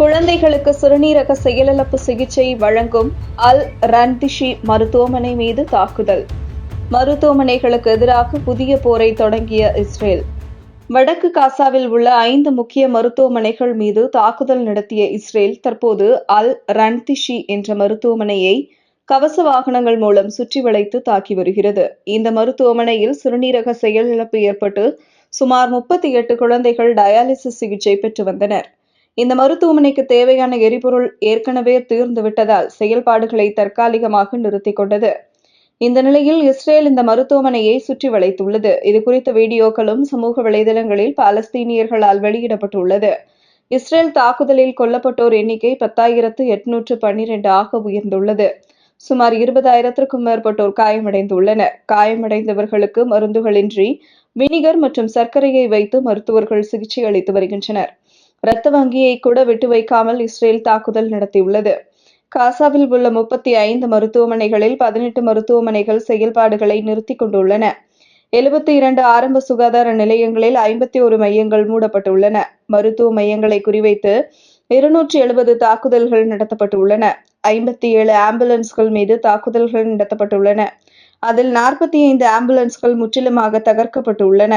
குழந்தைகளுக்கு சிறுநீரக செயலிழப்பு சிகிச்சை வழங்கும் அல் ரன்திஷி மருத்துவமனை மீது தாக்குதல். மருத்துவமனைகளுக்கு எதிராக புதிய போரை தொடங்கிய இஸ்ரேல். வடக்கு காசாவில் உள்ள ஐந்து முக்கிய மருத்துவமனைகள் மீது தாக்குதல் நடத்திய இஸ்ரேல் தற்போது அல் ரன்திஷி என்ற மருத்துவமனையை கவச வாகனங்கள் மூலம் சுற்றி வளைத்து தாக்கி வருகிறது. இந்த மருத்துவமனையில் சிறுநீரக செயலிழப்பு ஏற்பட்டு சுமார் முப்பத்தி எட்டு குழந்தைகள் டயாலிசிஸ் சிகிச்சை பெற்று வந்தனர். இந்த மருத்துவமனைக்கு தேவையான எரிபொருள் ஏற்கனவே தீர்ந்துவிட்டதால் செயல்பாடுகளை தற்காலிகமாக நிறுத்திக் கொண்டது. இந்த நிலையில் இஸ்ரேல் இந்த மருத்துவமனையை சுற்றி வளைத்துள்ளது. இது குறித்த வீடியோக்களும் சமூக வலைதளங்களில் பாலஸ்தீனியர்களால் வெளியிடப்பட்டுள்ளது. இஸ்ரேல் தாக்குதலில் கொல்லப்பட்டோர் எண்ணிக்கை பத்தாயிரத்து எட்நூற்று பன்னிரண்டு ஆக உயர்ந்துள்ளது. சுமார் இருபதாயிரத்திற்கும் மேற்பட்டோர் காயமடைந்துள்ளனர். காயமடைந்தவர்களுக்கு மருந்துகளின்றி வினிகர் மற்றும் சர்க்கரையை வைத்து மருத்துவர்கள் சிகிச்சை அளித்து வருகின்றனர். இரத்த வங்கியை கூட விட்டு வைக்காமல் இஸ்ரேல் தாக்குதல் நடத்தியுள்ளது. காசாவில் உள்ள முப்பத்தி ஐந்து மருத்துவமனைகளில் பதினெட்டு மருத்துவமனைகள் செயல்பாடுகளை நிறுத்தி கொண்டுள்ளன. எழுபத்தி இரண்டு ஆரம்ப சுகாதார நிலையங்களில் ஐம்பத்தி ஒரு மையங்கள் மூடப்பட்டுள்ளன. மருத்துவ மையங்களை குறிவைத்து இருநூற்றி எழுபது தாக்குதல்கள் நடத்தப்பட்டுள்ளன. ஐம்பத்தி ஏழு ஆம்புலன்ஸ்கள் மீது தாக்குதல்கள் நடத்தப்பட்டுள்ளன. அதில் நாற்பத்தி ஐந்து ஆம்புலன்ஸ்கள் முற்றிலுமாக தகர்க்கப்பட்டுள்ளன.